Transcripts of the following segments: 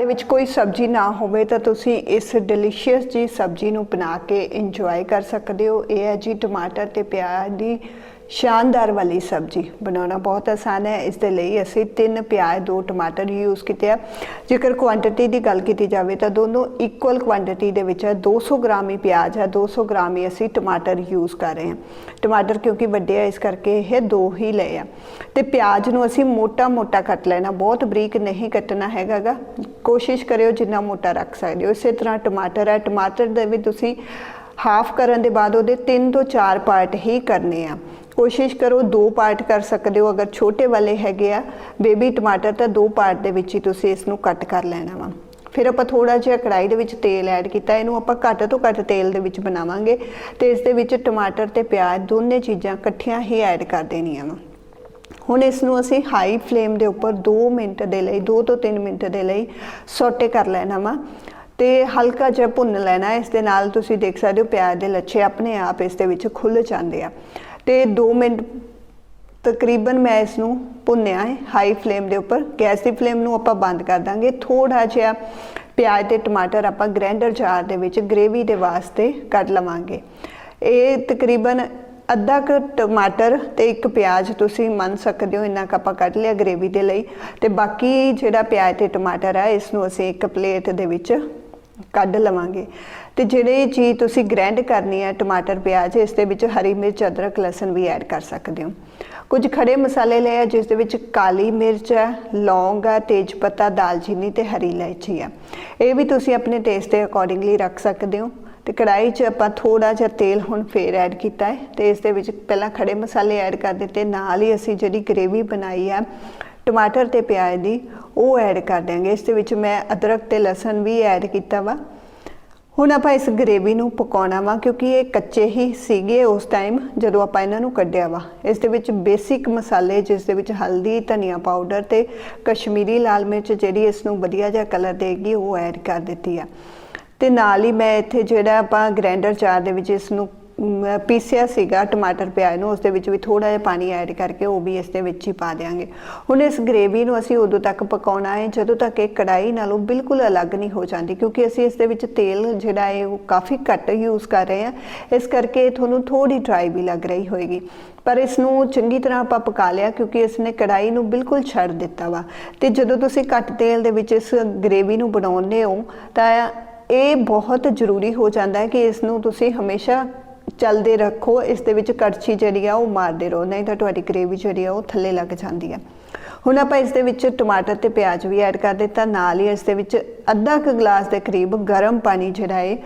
ਦੇ ਵਿੱਚ ਕੋਈ ਸਬਜ਼ੀ ਨਾ ਹੋਵੇ ਤਾਂ ਤੁਸੀਂ ਇਸ ਡਿਲੀਸ਼ੀਅਸ ਜੀ ਸਬਜ਼ੀ ਨੂੰ ਬਣਾ ਕੇ ਇੰਜੋਏ ਕਰ ਸਕਦੇ ਹੋ। ਇਹ ਹੈ ਜੀ ਟਮਾਟਰ ਤੇ ਪਿਆਜ਼ ਦੀ ਸ਼ਾਨਦਾਰ ਵਾਲੀ ਸਬਜ਼ੀ ਬਣਾਉਣਾ ਬਹੁਤ ਆਸਾਨ ਹੈ। ਇਸ ਦੇ ਲਈ ਅਸੀਂ ਤਿੰਨ ਪਿਆਜ਼, ਦੋ ਟਮਾਟਰ ਯੂਜ਼ ਕੀਤੇ ਆ। ਜੇਕਰ ਕੁਆਂਟੀਟੀ ਦੀ ਗੱਲ ਕੀਤੀ ਜਾਵੇ ਤਾਂ ਦੋਨੋਂ ਇਕੁਅਲ ਕੁਆਂਟੀਟੀ ਦੇ ਵਿੱਚ ਹੈ 200 ਗ੍ਰਾਮ ਹੀ ਪਿਆਜ਼ ਹੈ 200 ਗ੍ਰਾਮ ਹੀ ਅਸੀਂ ਟਮਾਟਰ ਯੂਜ਼ ਕਰ ਰਹੇ ਹਾਂ। ਟਮਾਟਰ ਕਿਉਂਕਿ ਵੱਡੇ ਆ, ਇਸ ਕਰਕੇ ਇਹ ਦੋ ਹੀ ਲਏ ਆ। ਤੇ ਪਿਆਜ਼ ਨੂੰ ਅਸੀਂ ਮੋਟਾ-ਮੋਟਾ ਕੱਟ ਲੈਣਾ, ਬਹੁਤ ਬਰੀਕ ਨਹੀਂ ਕੱਟਣਾ ਹੈਗਾਗਾ। ਕੋਸ਼ਿਸ਼ ਕਰਿਓ ਜਿੰਨਾ ਮੋਟਾ ਰੱਖ ਸਕਦੇ ਹੋ। ਇਸੇ ਤਰ੍ਹਾਂ ਟਮਾਟਰ ਹੈ ਟਮਾਟਰ ਦੇ ਵੀ ਤੁਸੀਂ ਹਾਫ ਕਰਨ ਦੇ ਬਾਅਦ ਉਹਦੇ 3 ਤੋਂ 4 ਪਾਰਟ ਹੀ ਕਰਨੇ ਆ। ਕੋਸ਼ਿਸ਼ ਕਰੋ ਦੋ ਪਾਰਟ ਕਰ ਸਕਦੇ ਹੋ, ਅਗਰ ਛੋਟੇ ਵਾਲੇ ਹੈਗੇ ਆ, ਬੇਬੀ ਟਮਾਟਰ ਤਾਂ ਦੋ ਪਾਰਟ ਦੇ ਵਿੱਚ ਹੀ ਤੁਸੀਂ ਇਸ ਨੂੰ ਕੱਟ ਕਰ ਲੈਣਾ ਵਾ। ਫਿਰ ਆਪਾਂ ਥੋੜਾ ਜਿਹਾ ਕੜਾਈ ਦੇ ਵਿੱਚ ਤੇਲ ਐਡ ਕੀਤਾ, ਇਹਨੂੰ ਆਪਾਂ ਘੱਟ ਤੋਂ ਘੱਟ ਤੇਲ ਦੇ ਵਿੱਚ ਬਣਾਵਾਂਗੇ ਤੇ ਇਸ ਦੇ ਵਿੱਚ ਟਮਾਟਰ ਤੇ ਪਿਆਜ਼ ਦੋਨੇ ਚੀਜ਼ਾਂ ਇਕੱਠੀਆਂ ਹੀ ਐਡ ਕਰ ਦੇਣੀਆਂ ਵਾ। ਹੁਣ ਇਸ ਨੂੰ ਅਸੀਂ ਹਾਈ ਫਲੇਮ ਦੇ ਉੱਪਰ 2 ਮਿੰਟ ਦੇ ਲਈ 2 ਤੋਂ 3 ਮਿੰਟ ਦੇ ਲਈ ਸੋਟੇ ਕਰ ਲੈਣਾ ਵਾ। ਤੇ ਹਲਕਾ ਜਿਹਾ ਭੁੰਨ ਲੈਣਾ, ਇਸ ਦੇ ਨਾਲ ਤੁਸੀਂ ਦੇਖ ਸਕਦੇ ਹੋ ਪਿਆਜ਼ ਦੇ ਲੱਛੇ ਆਪਣੇ ਆਪ ਇਸ ਦੇ ਵਿੱਚ ਖੁੱਲ ਜਾਂਦੇ ਆ। ਤੇ 2 ਮਿੰਟ ਤਕਰੀਬਨ ਮੈਂ ਇਸ ਨੂੰ ਭੁੰਨਿਆ ਹੈ ਹਾਈ ਫਲੇਮ ਦੇ ਉੱਪਰ। ਗੈਸ ਦੀ ਫਲੇਮ ਨੂੰ ਆਪਾਂ ਬੰਦ ਕਰ ਦਾਂਗੇ। ਥੋੜਾ ਜਿਹਾ ਪਿਆਜ਼ ਤੇ ਟਮਾਟਰ ਆਪਾਂ ਗ੍ਰੈਂਡਰ ਜਾਰ ਦੇ ਵਿੱਚ ਗ੍ਰੇਵੀ ਦੇ ਵਾਸਤੇ ਕੱਢ ਲਵਾਂਗੇ। ਇਹ ਤਕਰੀਬਨ ਅੱਧਾ ਕੁ ਟਮਾਟਰ ਤੇ ਇੱਕ ਪਿਆਜ਼ ਤੁਸੀਂ ਮੰਨ ਸਕਦੇ ਹੋ, ਇੰਨਾ ਕੁ ਆਪਾਂ ਕੱਢ ਲਿਆ ਗ੍ਰੇਵੀ ਦੇ ਲਈ। ਤੇ ਬਾਕੀ ਜਿਹੜਾ ਪਿਆਜ਼ ਤੇ ਟਮਾਟਰ ਹੈ ਇਸ ਨੂੰ ਅਸੀਂ ਇੱਕ ਪਲੇਟ ਦੇ ਵਿੱਚ ਕੱਢ ਲਵਾਂਗੇ। ਤੇ ਜਿਹੜੇ ਚੀਜ਼ ਤੁਸੀਂ ਗ੍ਰੈਂਡ ਕਰਨੀ ਹੈ ਟਮਾਟਰ, ਪਿਆਜ਼, ਇਸ ਦੇ ਵਿੱਚ ਹਰੀ ਮਿਰਚ, ਅਦਰਕ, ਲਸਣ ਵੀ ਐਡ ਕਰ ਸਕਦੇ ਹੋ। ਕੁਝ ਖੜੇ ਮਸਾਲੇ ਲਏ ਆ, ਜਿਸ ਦੇ ਵਿੱਚ ਕਾਲੀ ਮਿਰਚ ਹੈ, ਲੌਂਗ ਹੈ, ਤੇਜ ਪੱਤਾ, ਦਾਲਚੀਨੀ ਤੇ ਹਰੀ ਇਲਾਇਚੀ ਹੈ। ਇਹ ਵੀ ਤੁਸੀਂ ਆਪਣੇ ਟੇਸਟ ਦੇ ਅਕੋਰਡਿੰਗਲੀ ਰੱਖ ਸਕਦੇ ਹੋ। ਤੇ ਕੜਾਈ 'ਚ ਆਪਾਂ ਥੋੜਾ ਜਿਹਾ ਤੇਲ ਹੁਣ ਫੇਰ ਐਡ ਕੀਤਾ ਹੈ। ਤੇ ਇਸ ਦੇ ਵਿੱਚ ਪਹਿਲਾਂ ਖੜੇ ਮਸਾਲੇ ਐਡ ਕਰ ਦਿੱਤੇ। ਨਾਲ ਹੀ ਅਸੀਂ ਜਿਹੜੀ ਗ੍ਰੇਵੀ ਬਣਾਈ ਹੈ ਟਮਾਟਰ ਤੇ ਪਿਆਜ਼ ਦੀ ਉਹ ਐਡ ਕਰ ਦਿਆਂਗੇ। ਇਸ ਦੇ ਵਿੱਚ ਮੈਂ ਅਦਰਕ ਤੇ ਲਸਣ ਵੀ ਐਡ ਕੀਤਾ ਵਾ। ਹੁਣ ਆਪਾਂ ਇਸ ਗ੍ਰੇਵੀ ਨੂੰ ਪਕਾਉਣਾ ਵਾ, ਕਿਉਂਕਿ ਇਹ ਕੱਚੇ ਹੀ ਸੀਗੇ ਉਸ ਟਾਈਮ ਜਦੋਂ ਆਪਾਂ ਇਹਨਾਂ ਨੂੰ ਕੱਢਿਆ ਵਾ। ਇਸ ਦੇ ਵਿੱਚ ਬੇਸਿਕ ਮਸਾਲੇ, ਜਿਸ ਦੇ ਵਿੱਚ ਹਲਦੀ, ਧਨੀਆ ਪਾਊਡਰ ਤੇ ਕਸ਼ਮੀਰੀ ਲਾਲ ਮਿਰਚ ਜਿਹੜੀ ਇਸ ਨੂੰ ਵਧੀਆ ਜਿਹਾ ਕਲਰ ਦੇਗੀ, ਉਹ ਐਡ ਕਰ ਦਿੱਤੀ ਆ। ਤੇ ਨਾਲ ਹੀ ਮੈਂ ਇੱਥੇ ਜਿਹੜਾ ਆਪਾਂ ਗ੍ਰਾਈਂਡਰ ਚਾਰ ਦੇ ਵਿੱਚ ਇਸ ਨੂੰ ਪੀਸਿਆ ਸੀਗਾ, ਟਮਾਟਰ ਪਿਆਜ਼ ਨੂੰ ਉਸ ਦੇ ਵਿੱਚ ਵੀ ਥੋੜਾ ਜਿਹਾ ਪਾਣੀ ਐਡ ਕਰਕੇ ਉਹ ਵੀ ਇਸ ਦੇ ਵਿੱਚ ਹੀ ਪਾ ਦੇਾਂਗੇ ਹੁਣ ਇਸ ਗ੍ਰੇਵੀ ਨੂੰ ਅਸੀਂ ਉਦੋਂ ਤੱਕ ਪਕਾਉਣਾ ਹੈ, ਜਦੋਂ ਤੱਕ ਇਹ ਕੜਾਈ ਨਾਲੋਂ ਬਿਲਕੁਲ ਅਲੱਗ ਨਹੀਂ ਹੋ ਜਾਂਦੀ, ਕਿਉਂਕਿ ਅਸੀਂ ਇਸ ਦੇ ਵਿੱਚ ਤੇਲ ਜਿਹੜਾ ਹੈ, ਉਹ ਕਾਫੀ ਘੱਟ ਯੂਜ਼ ਕਰ ਰਹੇ ਹਾਂ। ਇਸ ਕਰਕੇ ਤੁਹਾਨੂੰ ਥੋੜੀ ਡਰਾਈ ਵੀ ਲੱਗ ਰਹੀ ਹੋਏਗੀ। ਪਰ ਇਸ ਨੂੰ ਚੰਗੀ ਤਰ੍ਹਾਂ ਆਪਾਂ ਪਕਾ ਲਿਆ, ਕਿਉਂਕਿ ਇਸ ਨੇ ਕੜਾਈ ਨੂੰ ਬਿਲਕੁਲ ਛੱਡ ਦਿੱਤਾ ਵਾ। ਤੇ ਜਦੋਂ ਤੁਸੀਂ ਘੱਟ ਤੇਲ ਦੇ ਵਿੱਚ ਇਸ ਗ੍ਰੇਵੀ ਨੂੰ ਬਣਾਉਂਦੇ ਹੋ, ਤਾਂ ਇਹ ਬਹੁਤ ਜ਼ਰੂਰੀ ਹੋ ਜਾਂਦਾ ਹੈ ਕਿ ਇਸ ਨੂੰ ਤੁਸੀਂ ਹਮੇਸ਼ਾ ਚਲਦੇ ਰੱਖੋ, ਇਸ ਦੇ ਵਿੱਚ ਕੜਛੀ ਜਿਹੜੀ ਆ ਉਹ ਮਾਰਦੇ ਰਹੋ, ਨਹੀਂ ਤਾਂ ਤੁਹਾਡੀ ਗ੍ਰੇਵੀ ਜਿਹੜੀ ਆ ਉਹ ਥੱਲੇ ਲੱਗ ਜਾਂਦੀ ਆ। ਹੁਣ ਆਪਾਂ ਇਸ ਦੇ ਵਿੱਚ ਟਮਾਟਰ ਤੇ ਪਿਆਜ਼ ਵੀ ਐਡ ਕਰ ਦਿੱਤਾ, ਨਾਲ ਹੀ ਇਸ ਦੇ ਵਿੱਚ ਅੱਧਾ ਕੁ ਗਲਾਸ ਦੇ ਕਰੀਬ ਗਰਮ ਪਾਣੀ ਜਿਹੜਾ ਹੈ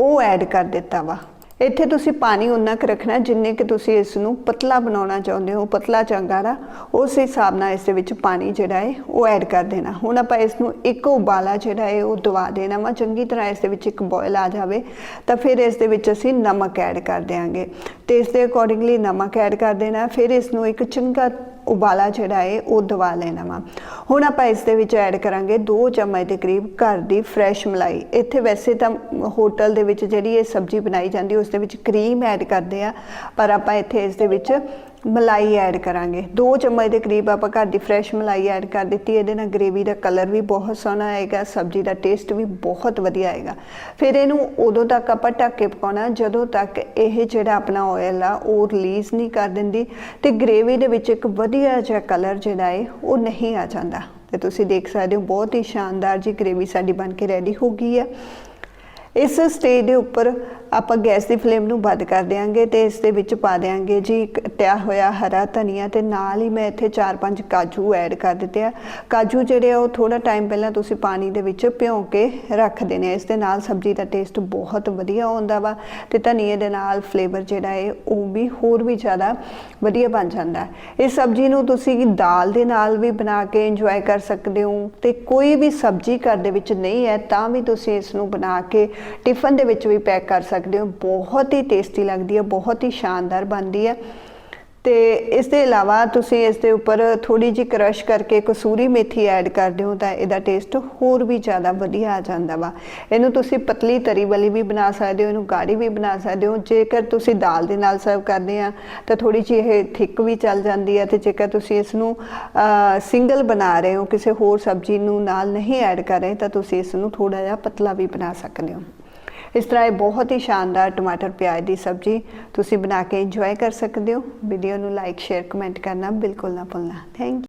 ਉਹ ਐਡ ਕਰ ਦਿੱਤਾ ਵਾ। ਇੱਥੇ ਤੁਸੀਂ ਪਾਣੀ ਉਨਾ ਕੁ ਰੱਖਣਾ ਜਿੰਨੇ ਕਿ ਤੁਸੀਂ ਇਸ ਨੂੰ ਪਤਲਾ ਬਣਾਉਣਾ ਚਾਹੁੰਦੇ ਹੋ, ਪਤਲਾ ਚੰਗਾਰਾ, ਉਸ ਹਿਸਾਬ ਨਾਲ ਇਸ ਦੇ ਵਿੱਚ ਪਾਣੀ ਜਿਹੜਾ ਹੈ ਉਹ ਐਡ ਕਰ ਦੇਣਾ। ਹੁਣ ਆਪਾਂ ਇਸ ਨੂੰ ਇੱਕ ਉਬਾਲਾ ਜਿਹੜਾ ਹੈ ਉਹ ਦਵਾ ਦੇਣਾ ਵਾ। ਚੰਗੀ ਤਰ੍ਹਾਂ ਇਸ ਦੇ ਵਿੱਚ ਇੱਕ ਬੋਇਲ ਆ ਜਾਵੇ ਤਾਂ ਫਿਰ ਇਸ ਦੇ ਵਿੱਚ ਅਸੀਂ ਨਮਕ ਐਡ ਕਰ ਦੇਾਂਗੇ ਤੇ ਇਸ ਦੇ ਅਕੋਰਡਿੰਗਲੀ ਨਮਕ ਐਡ ਕਰ ਦੇਣਾ ਫਿਰ ਇਸ ਨੂੰ ਇੱਕ ਚੰਗਾ ਉਬਾਲਾ ਜਿਹੜਾ ਹੈ, ਉਹ ਦਵਾ ਲੈਣਾ ਵਾ। ਹੁਣ ਆਪਾਂ ਇਸ ਦੇ ਵਿੱਚ ਐਡ ਕਰਾਂਗੇ 2 ਚਮਚ ਦੇ ਕਰੀਬ ਘਰ ਦੀ ਫਰੈਸ਼ ਮਲਾਈ। ਇੱਥੇ ਵੈਸੇ ਤਾਂ ਹੋਟਲ ਦੇ ਵਿੱਚ ਜਿਹੜੀ ਇਹ ਸਬਜ਼ੀ ਬਣਾਈ ਜਾਂਦੀ, ਉਸ ਦੇ ਵਿੱਚ ਕਰੀਮ ਐਡ ਕਰਦੇ ਆ। ਪਰ ਆਪਾਂ ਇੱਥੇ ਇਸ ਦੇ ਵਿੱਚ ਮਲਾਈ ਐਡ ਕਰਾਂਗੇ। 2 ਚਮਚ ਦੇ ਕਰੀਬ ਆਪਾਂ ਘਰ ਦੀ ਫਰੈਸ਼ ਮਲਾਈ ਐਡ ਕਰ ਦਿੱਤੀ, ਇਹਦੇ ਨਾਲ ਗ੍ਰੇਵੀ ਦਾ ਕਲਰ ਵੀ ਬਹੁਤ ਸੋਹਣਾ ਆਏਗਾ, ਸਬਜ਼ੀ ਦਾ ਟੇਸਟ ਵੀ ਬਹੁਤ ਵਧੀਆ ਆਏਗਾ। ਫਿਰ ਇਹਨੂੰ ਉਦੋਂ ਤੱਕ ਆਪਾਂ ਢੱਕ ਕੇ ਪਕਾਉਣਾ, ਜਦੋਂ ਤੱਕ ਇਹ ਜਿਹੜਾ ਆਪਣਾ ਆਇਲ ਆ, ਉਹ ਰਿਲੀਜ਼ ਨਹੀਂ ਕਰ ਦਿੰਦੀ ਤੇ ਗ੍ਰੇਵੀ ਦੇ ਵਿੱਚ ਇੱਕ ਵਧੀਆ ਜਿਹਾ ਕਲਰ ਜਿਹੜਾ ਹੈ ਉਹ ਨਹੀਂ ਆ ਜਾਂਦਾ। ਤੇ ਤੁਸੀਂ ਦੇਖ ਸਕਦੇ ਹੋ, ਬਹੁਤ ਹੀ ਸ਼ਾਨਦਾਰ ਜੀ ਗ੍ਰੇਵੀ ਸਾਡੀ ਬਣ ਕੇ ਰੈਡੀ ਹੋ ਗਈ ਹੈ ਇਸ ਸਟੇਜ ਦੇ ਉੱਪਰ ਆਪਾਂ ਗੈਸ ਦੀ ਫਲੇਮ ਨੂੰ ਬੰਦ ਕਰ ਦੇਾਂਗੇ ਤੇ ਇਸ ਦੇ ਵਿੱਚ ਪਾ ਦੇਾਂਗੇ ਜੀ ਕਟਿਆ ਹੋਇਆ ਹਰਾ ਧਨੀਆ ਤੇ ਨਾਲ ਹੀ ਮੈਂ ਇੱਥੇ 4-5 ਕਾਜੂ ਐਡ ਕਰ ਦਿੱਤੇ ਆ। ਕਾਜੂ ਜਿਹੜੇ ਆ ਉਹ ਥੋੜਾ ਟਾਈਮ ਪਹਿਲਾਂ ਤੁਸੀਂ ਪਾਣੀ ਦੇ ਵਿੱਚ ਭਿਓ ਕੇ ਰੱਖ ਦੇਣੇ ਆ। ਇਸ ਦੇ ਨਾਲ ਸਬਜ਼ੀ ਦਾ ਟੇਸਟ ਬਹੁਤ ਵਧੀਆ ਆਉਂਦਾ ਵਾ ਤੇ ਧਨੀਏ ਦੇ ਨਾਲ ਫਲੇਵਰ ਜਿਹੜਾ ਹੈ ਉਹ ਵੀ ਹੋਰ ਵੀ ਜ਼ਿਆਦਾ ਵਧੀਆ ਬਣ ਜਾਂਦਾ। ਹੈ ਇਸ ਸਬਜ਼ੀ ਨੂੰ ਤੁਸੀਂ ਦਾਲ ਦੇ ਨਾਲ ਵੀ ਬਣਾ ਕੇ ਇੰਜੋਏ ਕਰ ਸਕਦੇ ਹੋ ਤੇ ਕੋਈ ਵੀ ਸਬਜ਼ੀ ਘਰ ਦੇ ਵਿੱਚ ਨਹੀਂ ਹੈ, ਤਾਂ ਵੀ ਤੁਸੀਂ ਇਸ ਨੂੰ ਬਣਾ ਕੇ ਟਿਫਨ ਦੇ ਵਿੱਚ ਵੀ ਪੈਕ ਕਰ ਸਕਦੇ ਹੋ। ਬਹੁਤ ਹੀ ਟੇਸਟੀ ਲੱਗਦੀ ਹੈ, ਬਹੁਤ ਹੀ ਸ਼ਾਨਦਾਰ ਬਣਦੀ ਹੈ। ਤੇ ਇਸ ਦੇ ਇਲਾਵਾ ਤੁਸੀਂ ਇਸ ਦੇ ਉੱਪਰ ਥੋੜੀ ਜਿਹੀ ਕਰਸ਼ ਕਰਕੇ ਕਸੂਰੀ ਮੇਥੀ ਐਡ ਕਰਦੇ ਹੋ ਤਾਂ ਇਹਦਾ ਟੇਸਟ ਹੋਰ ਵੀ ਜ਼ਿਆਦਾ ਵਧੀਆ ਆ ਜਾਂਦਾ ਵਾ। ਇਹਨੂੰ ਤੁਸੀਂ ਪਤਲੀ ਤਰੀ ਵਾਲੀ ਵੀ ਬਣਾ ਸਕਦੇ ਹੋ, ਇਹਨੂੰ ਗਾੜੀ ਵੀ ਬਣਾ ਸਕਦੇ ਹੋ। ਜੇਕਰ ਤੁਸੀਂ ਦਾਲ ਦੇ ਨਾਲ ਸਰਵ ਕਰਦੇ ਆ, ਤਾਂ ਥੋੜੀ ਜਿਹੀ ਇਹ ਥਿਕ ਵੀ ਚੱਲ ਜਾਂਦੀ ਹੈ ਤੇ ਜੇਕਰ ਤੁਸੀਂ ਇਸ ਨੂੰ ਸਿੰਗਲ ਬਣਾ ਰਹੇ ਹੋ, ਕਿਸੇ ਹੋਰ ਸਬਜ਼ੀ ਨੂੰ ਨਾਲ ਨਹੀਂ ਐਡ ਕਰ ਰਹੇ, ਤਾਂ ਤੁਸੀਂ ਇਸ ਨੂੰ ਥੋੜਾ ਜਿਹਾ ਪਤਲਾ ਵੀ ਬਣਾ ਸਕਦੇ ਹੋ। ਇਸ ਤਰ੍ਹਾਂ ਇਹ ਬਹੁਤ ਹੀ ਸ਼ਾਨਦਾਰ ਟਮਾਟਰ ਪਿਆਜ਼ ਦੀ ਸਬਜ਼ੀ ਤੁਸੀਂ ਬਣਾ ਕੇ ਇੰਜੋਏ ਕਰ ਸਕਦੇ ਹੋ। ਵੀਡੀਓ ਨੂੰ ਲਾਈਕ ਸ਼ੇਅਰ ਕਮੈਂਟ ਕਰਨਾ ਬਿਲਕੁਲ ਨਾ ਭੁੱਲਣਾ। ਥੈਂਕ